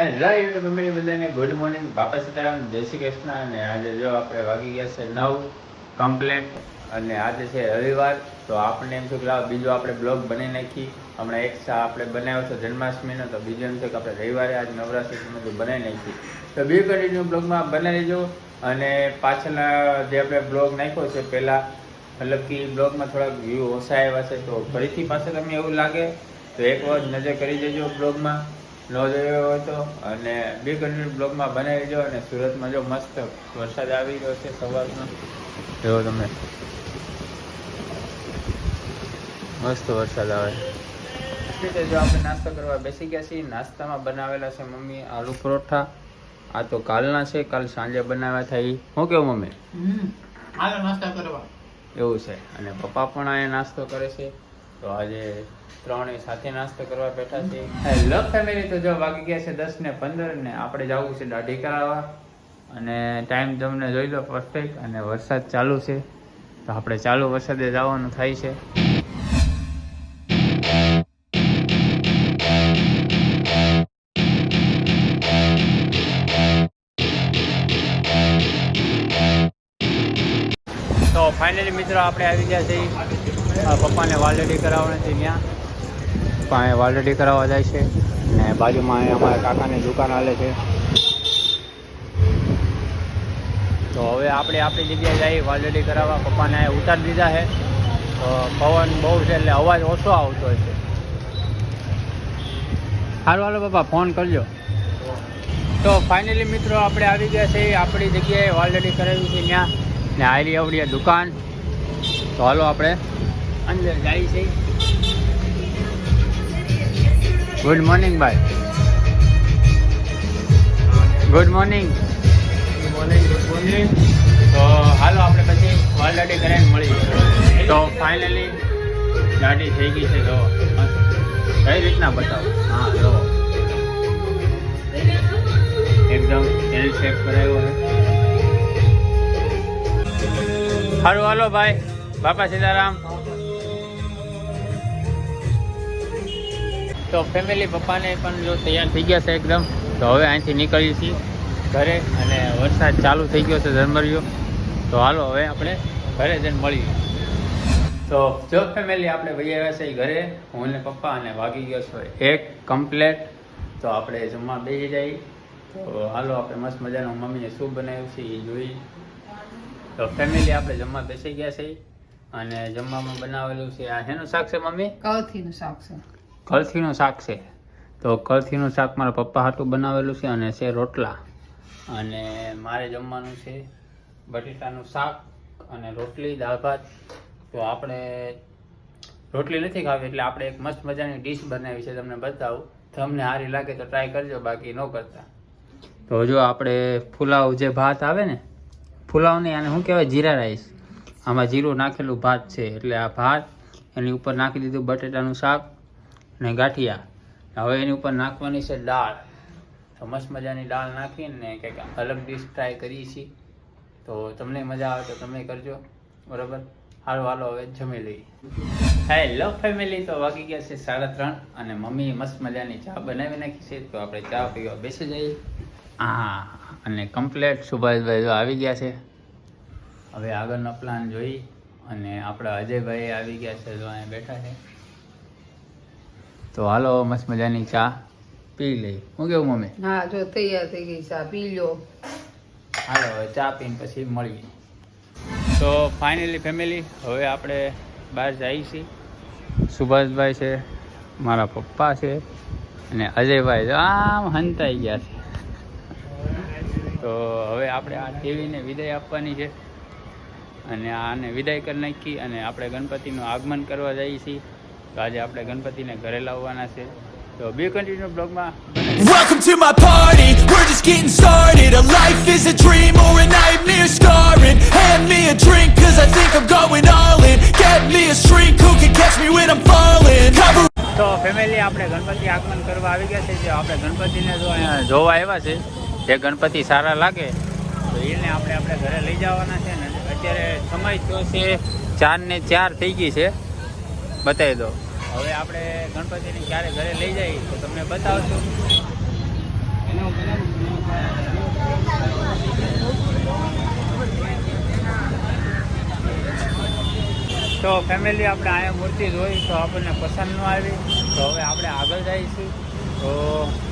YouTube family બધાને good morning Bapa Sitaram Shri Krishna, અને આજે જો આપણે વાગી ગયા છે નવ કમ્પ્લેટ અને આજે છે રવિવાર, તો આપણે એમ શું કે લાવો, બીજો આપણે બ્લોગ બનાવી નાખી હમણાં એક સા આપણે બનાવ્યો છે જન્માષ્ટમીનો, તો બીજો એમ છે કે આપણે રવિવારે આજ નવરાત્રી બધું બનાવી નાખી તો બે કન્ટિન્યુ બ્લોગમાં બનાવી લેજો અને પાછળના જે આપણે બ્લોગ નાખ્યો છે, પહેલાં, મતલબ કે બ્લોગમાં થોડાક વ્યૂ ઓછા આવ્યા છે, તો ફરીથી પાછળ તમને એવું લાગે, તો એક વાર નજર કરી દેજો બ્લોગમાં. ન જોયો હતો અને બી કન્ટિન્યુ બ્લોગમાં બનાવી દો અને સુરતમાં જો મસ્ત વરસાદ આવી રહ્યો છે સવારનો. જો તમે. મસ્ત વરસાદ આવે. રીતે જો આપણે નાસ્તો કરવા બેસી ગયા છીએ. નાસ્તામાં બનાવેલા છે મમ્મી આલુ પરોઠા. આ તો કાલના છે. કાલ સાંજે બનાવ્યા થાય હું કેવું મમ્મી? હાલો નાસ્તા કરવા. એવું છે. અને પપ્પા પણ અહીંયા નાસ્તો કરે છે. તો આજે ત્રણેય સાથે નાસ્તો કરવા બેઠા છે હેલો ફેમિલી તો જો વાગી ગયા છે દસ ને પંદર ને આપણે જવું છે દાઢી કરાવવા અને ટાઈમ તમને જોઈ લો પરફેક્ટ અને વરસાદ ચાલુ છે. તો આપણે ચાલુ વરસાદે જવાનું થાય છે. તો ફાઇનલી મિત્રો આપણે આવી ગયા છીએ. પપ્પાને વાલરેડી કરાવવાની ત્યાં. પપ્પા વાલરેડી કરાવવા જાય છે ને બાજુમાં અમારા કાકાની દુકાન હાલે છે. તો હવે આપણે આપણી જગ્યાએ જઈએ વાલરેડી કરાવવા. પપ્પાને ઉતારી દીધા છે. તો પવન બહુ છે એટલે અવાજ ઓછો આવતો છે. સારું હાલો પપ્પા, ફોન કરજો. તો ફાઇનલી મિત્રો આપણે આવી ગયા છે આપણી જગ્યાએ ઓલરેડી કરાવી છે ત્યાં. ને આયરી આવડી દુકાન. તો હાલો આપણે. અંદર જાય છે. ગુડ મોર્નિંગ ભાઈ good morning good morning good તો હાલો આપણે પછી ઓલરેડી કરીને મળી તો ફાઇનલી ગાડી થઈ ગઈ છે, જો. કઈ રીતના બતાવો? હા, જો. એકદમ એલ શેપ કરાયો છે હારું હાલો ભાઈ બાપા સીતારામ. તો ફેમિલી પપ્પાને પણ જો તૈયાર થઈ ગયા છે એકદમ, તો હવે અહીંથી નીકળીએ છીએ ઘરે અને વરસાદ ચાલુ થઈ ગયો છે ઝરમરિયો. તો હાલો હવે આપણે ઘરે જઈને મળીએ. તો જો ફેમિલી આપણે ભાઈ આવ્યા છે ઘરે, હું ને પપ્પા અને વાગી ગયો છો એક કમ્પ્લેટ તો આપણે જમવા બેસી જઈએ તો હાલો આપણે મસ્ત મજાનું મમ્મીએ શું બનાવ્યું છે એ જોઈ. તો ફેમિલી આપણે જમવા બેસી ગયા છે. અને જમવામાં બનાવેલું છે, આ શેનું શાક છે મમ્મી? કળથીનું શાક છે. કળથીનું શાક છે. તો કળથીનું શાક મારા પપ્પા હાટું બનાવેલું છે અને છે રોટલા. અને મારે જમવાનું છે બટેટાનું શાક અને રોટલી, દાળ ભાત. તો આપણે રોટલી નથી ખાવી એટલે આપણે એક મસ્ત મજાની ડીશ બનાવી છે તમને બતાવું. તમને સારી લાગે તો ટ્રાય કરજો, બાકી ન કરતા. તો જો આપણે પુલાવ જે ભાત આવે ને, પુલાવની આને શું કહેવાય? જીરા રાઈસ. આમાં જીરું નાખેલું ભાત છે. એટલે આ ભાત, એની ઉપર નાખી દીધું બટેટાનું શાક અને ગાંઠિયા. હવે એની ઉપર નાખવાની છે દાળ. તો મસ્ત મજાની દાળ નાખીને કંઈક અલગ ડીશ ટ્રાય કરીએ છીએ. તો તમને મજા આવે તો તમે કરજો. બરાબર? હાલો હાલો, હવે જમી લઈએ. હેલો ફેમિલી તો વાગી ગયા છે સાડા ત્રણ અને મમ્મી મસ્ત મજાની ચા બનાવી નાખી છે. તો આપણે ચા પીવા બેસી જઈએ. હા અને કમ્પ્લેટ સુભાષભાઈ જો આવી ગયા છે. હવે આગળનો પ્લાન જોઈ અને આપણા અજયભાઈ આવી ગયા છે જો અહીંયા બેઠા છે. તો હાલો મસ્ત મજાની ચા પી લઈ હું કેવું મમ્મી? હા જો તૈયાર થઈ ગઈ ચા પી લો. હાલો હવે ચા પીને પછી મળીએ. તો ફાઇનલી ફેમિલી હવે આપણે બહાર જઈએ છીએ. સુભાષભાઈ છે મારા પપ્પા છે અને અજયભાઈ આમ હંતાઈ ગયા છે. તો હવે આપણે આ દેવીને વિદાય આપવાની છે. અને આને વિદાય કરી નાખી અને આપણે ગણપતિનું આગમન કરવા જઈએ છીએ. તો આજે આપણે ગણપતિને ઘરે લાવવાના છે તો બે કન્ટિન્યુ બ્લોગમાં Welcome to my party, we're just getting started A life is a dream or a nightmare scarring Hand me a drink cause I think I'm going all in Get me a shrink who can catch me when I'm falling Cover તો family આપણે ગણપતિ આગમન કરવા આવી ગયા છે જે આપણે ગણપતિને જો અહીંયા જોવા આવ્યા છે જે ગણપતિ સારા લાગે તો એને આપણે આપણે ઘરે લઈ જવાના છે ને અત્યારે સમય થયો છે ચાર ને ચાર થઈ ગઈ છે બતાવી દો. હવે આપણે ગણપતિને ક્યારે ઘરે લઈ જઈએ તો તમને બતાવશું તો ફેમિલી આપણે અહીંયા મૂર્તિ જોઈ તો આપણને પસંદ ન આવી. તો હવે આપણે આગળ જઈશું. તો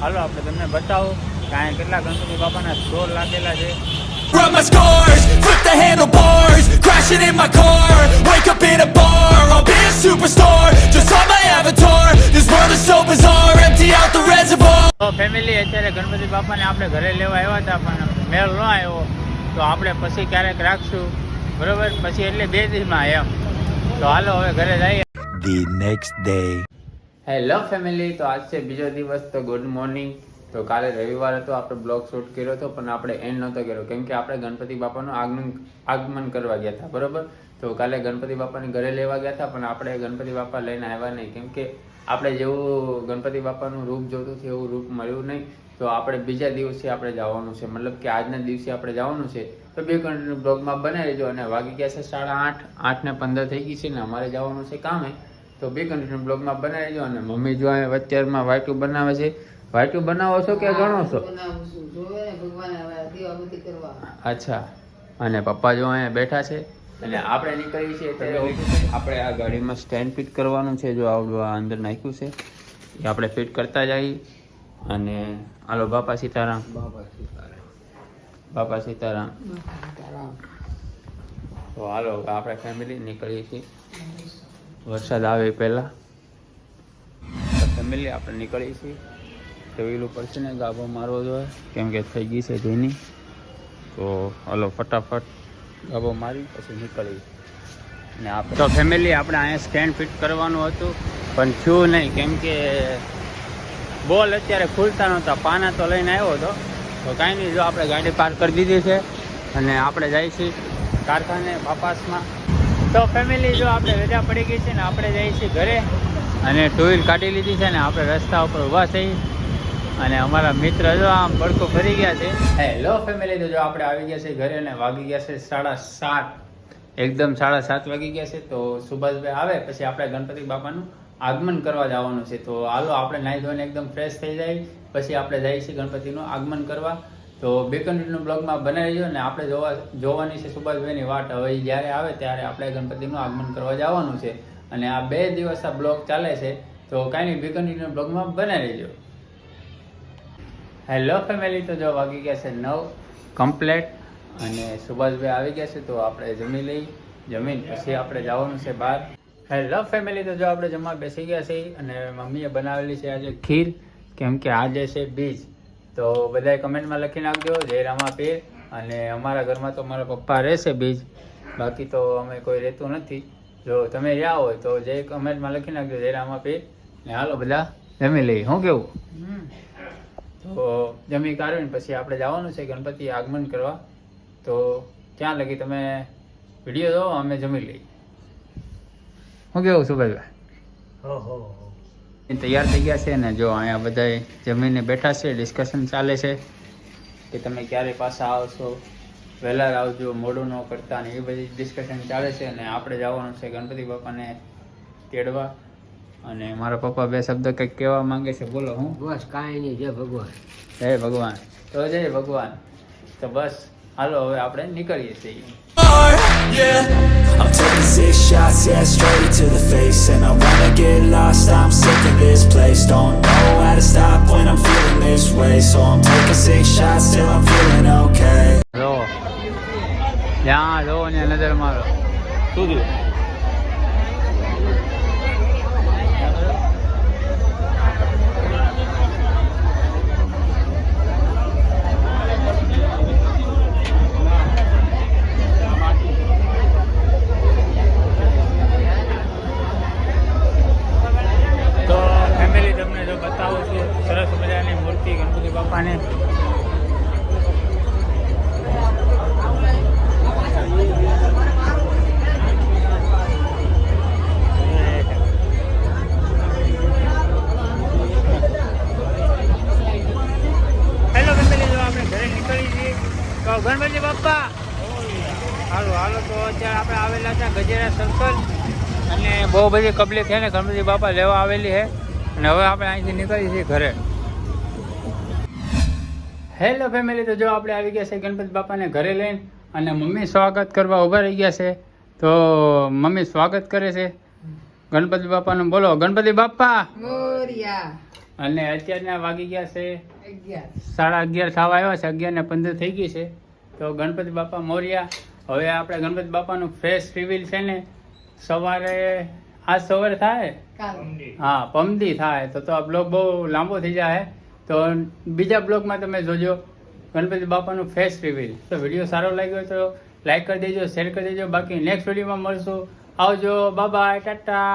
હાલો આપણે તમને બતાવો કે અહીંયા કેટલા ગણપતિ બાપાના સ્ટોર લાગેલા છે. From my scars, flip the handlebars, crashing in my car. તો ફેમિલી અત્યારે ગણપતિ બાપાને આપણે ઘરે લેવા આવ્યા હતા પણ મેળ ન આવ્યો. તો આપણે પછી ક્યારેક રાખશું. બરોબર? પછી એટલે બે દિવસમાં એમ. તો હાલો હવે ઘરે જઈએ. The next day hello family તો આજ છે બીજો દિવસ તો ગુડ મોર્નિંગ તો કાલે રવિવાર હતો આપણે બ્લોગ શૂટ કર્યો હતો પણ આપણે એન્ડ નહોતો કર્યો. કેમ કે આપણે ગણપતિ બાપાનું આગમન આગમન કરવા ગયા હતા બરોબર? તો કાલે ગણપતિ બાપાને ઘરે લેવા ગયા હતા પણ આપણે ગણપતિ બાપા લઈને આવ્યા નહીં. કેમ કે આપણે જેવું ગણપતિ બાપાનું રૂપ જોતું છે એવું રૂપ મળ્યું નહીં. તો આપણે બીજા દિવસે આપણે જવાનું છે. મતલબ કે આજના દિવસે આપણે જવાનું છે. તો બે કન્ટિન્યુ બ્લોગમાં બનાવી લેજો અને વાગી ગયા છે સાડા આઠ. આઠ ને પંદર થઈ ગઈ છે ને અમારે જવાનું છે કામે. તો બે કન્ટિન્યુ બ્લોગમાં બનાવી લેજો અને મમ્મી જો અહીંયા અત્યારમાં વાટું બનાવે છે. વાટું બનાવો છો કે ગણો છો? અચ્છા. અને પપ્પા જો અહીંયા બેઠા છે. અને આપણે નીકળીએ છીએ તો આપણે આ ગાડીમાં સ્ટેન્ડ ફિટ કરવાનું છે જો આવડું આ અંદર નાખ્યું છે એ આપણે ફિટ કરતા જઈએ. અને હાલો બાપા સીતારામ. બાપા સીતારામ. બાપા સીતારામ. તો હાલો આપણે ફેમિલી નીકળીએ છીએ. વરસાદ આવે પહેલાં. ફેમિલી આપણે નીકળીએ છીએ. તો ઉપર છે ને ગાભો મારવો જોઈએ. કેમ કે થઈ ગઈ છે ધીની. તો હાલો ફટાફટ ગાભો મારી, પછી નીકળી. ને આપણે તો ફેમિલી આપણે અહીંયા સ્ટેન્ડ ફિટ કરવાનું હતું, પણ થયું નહીં, કેમ કે બોલ અત્યારે ખુલતા નહોતા, પાના તો લઈને આવ્યો હતો. તો કાંઈ નહીં, જો આપણે ગાડી પાર્ક કરી દીધી છે, અને આપણે જઈએ કારખાને બાપાસમાં. તો ફેમિલી જો આપણે રજા પડી ગઈ છે ને, આપણે જઈએ છીએ ઘરે, અને ટુ વ્હીલ કાઢી લીધી છે ને, આપણે રસ્તા ઉપર ઊભા થઈ અને અમારા મિત્ર જો આમ બડકો ફરી ગયા છે. હેલો ફેમિલી તો જો આપણે આવી ગયા છે ઘરે અને વાગી ગયા છે સાડા સાત. એકદમ સાડા સાત વાગી ગયા છે. તો સુભાષભાઈ આવે, પછી આપણે ગણપતિ બાપાનું આગમન કરવા જવાનું છે. તો હાલો, આપણે નાહી ધોઈને એકદમ ફ્રેશ થઈ જાય. પછી આપણે જઈએ છીએ ગણપતિનું આગમન કરવા. તો બે કન્ટ્રીનું બ્લોગમાં બનાવી લેજો ને આપણે જોવા જોવાની છે સુભાષભાઈની વાટ હવે જ્યારે આવે ત્યારે આપણે ગણપતિનું આગમન કરવા જવાનું છે. અને આ બે દિવસ આ બ્લોગ ચાલે છે. તો કાંઈ નહીં, બે કન્ટ્રીનું બ્લોગમાં બનાવી લેજો હેલો ફેમિલી તો જો વાગી ગયા છે નવ કમ્પ્લેટ અને સુભાષભાઈ આવી ગયા છે, તો આપણે જમી લઈ. જમીન પછી આપણે જવાનું છે બહાર. હેલો ફેમિલી તો જો આપણે જમવા બેસી ગયા છે અને મમ્મીએ બનાવેલી છે આજે ખીર. કેમ કે આજે છે બીજ. તો બધાએ કમેન્ટમાં લખી નાખજો, જય રામા પીર. અને અમારા ઘરમાં તો મારા પપ્પા રહેશે બીજ. બાકી તો અમે કોઈ રહેતું નથી. જો તમે રહ્યા હોય તો જય કમેન્ટમાં લખી નાખજો, જય રામા પીર. ને હાલો બધા જમી લઈએ. શું કેવું? તો જમી કાઢીને પછી આપણે જવાનું છે ગણપતિ આગમન કરવા. તો ક્યાં લગી તમે વીડિયો દો અમે જમી લઈએ. હું કેવું સુભાષભાઈ એ તૈયાર થઈ ગયા છે ને જો અહીંયા બધા જમીને બેઠા છે ડિસ્કશન ચાલે છે કે તમે ક્યારે પાછા આવશો વહેલા આવજો મોડું ન કરતા ને એ બધી ડિસ્કશન ચાલે છે અને આપણે જવાનું છે ગણપતિ બાપાને તેડવા. અને મારા પપ્પા બે શબ્દ કંઈક કહેવા માંગે છે બોલો હું બસ કાંઈ નહીં જય ભગવાન જય ભગવાન તો જય ભગવાન તો બસ હાલો હવે આપણે નીકળીએ છીએ Yeah, I'm taking six shots, yeah, straight to the face. And I wanna get lost, I'm sick of this place. Don't know how to stop when I'm feeling this way. So I'm taking six shots till I'm feeling okay. જો જ્યાં જો ને નજર મારો શું થયું મૂર્તિ ગણપતિ બાપાને. ગણપતિ બાપા હાલો હાલો, તો અત્યારે આપણે આવેલા હતા ગજેરા સર્કલ અને બહુ બધી પબ્લિક છે ને, ગણપતિ બાપા લેવા આવેલી છે. અને હવે આપણે અહીંથી નીકળી છીએ ઘરે. હેલો ફેમિલી તો જો આપણે આવી ગયા છે ગણપતિ બાપાને ઘરે લઈને અને મમ્મી સ્વાગત કરવા ઊભા રહી ગયા છે તો મમ્મી સ્વાગત કરે છે. ગણપતિ બાપાનું બોલો ગણપતિ બાપા! મોરિયા. અને અત્યારના વાગી ગયા છે સાડા અગિયાર થવા આવ્યા છે અગિયાર ને પંદર થઈ ગઈ છે. તો ગણપતિ બાપા મોર્યા હવે આપણે ગણપતિ બાપાનું ફ્રેશ રિવીલ છે ને સવારે આજ સવારે થાય? હા પમદી થાય. તો તો આ બ્લોગ બહુ લાંબો થઈ જાય. તો બીજા બ્લોગમાં તમે જોજો. ગણપતિ બાપાનું ફેસ રિવીલ તો વીડિયો સારો લાગ્યો તો લાઈક કરી દેજો શેર કરી દેજો. બાકી નેક્સ્ટ વિડીયોમાં મળશું. આવજો. બાય ટાટા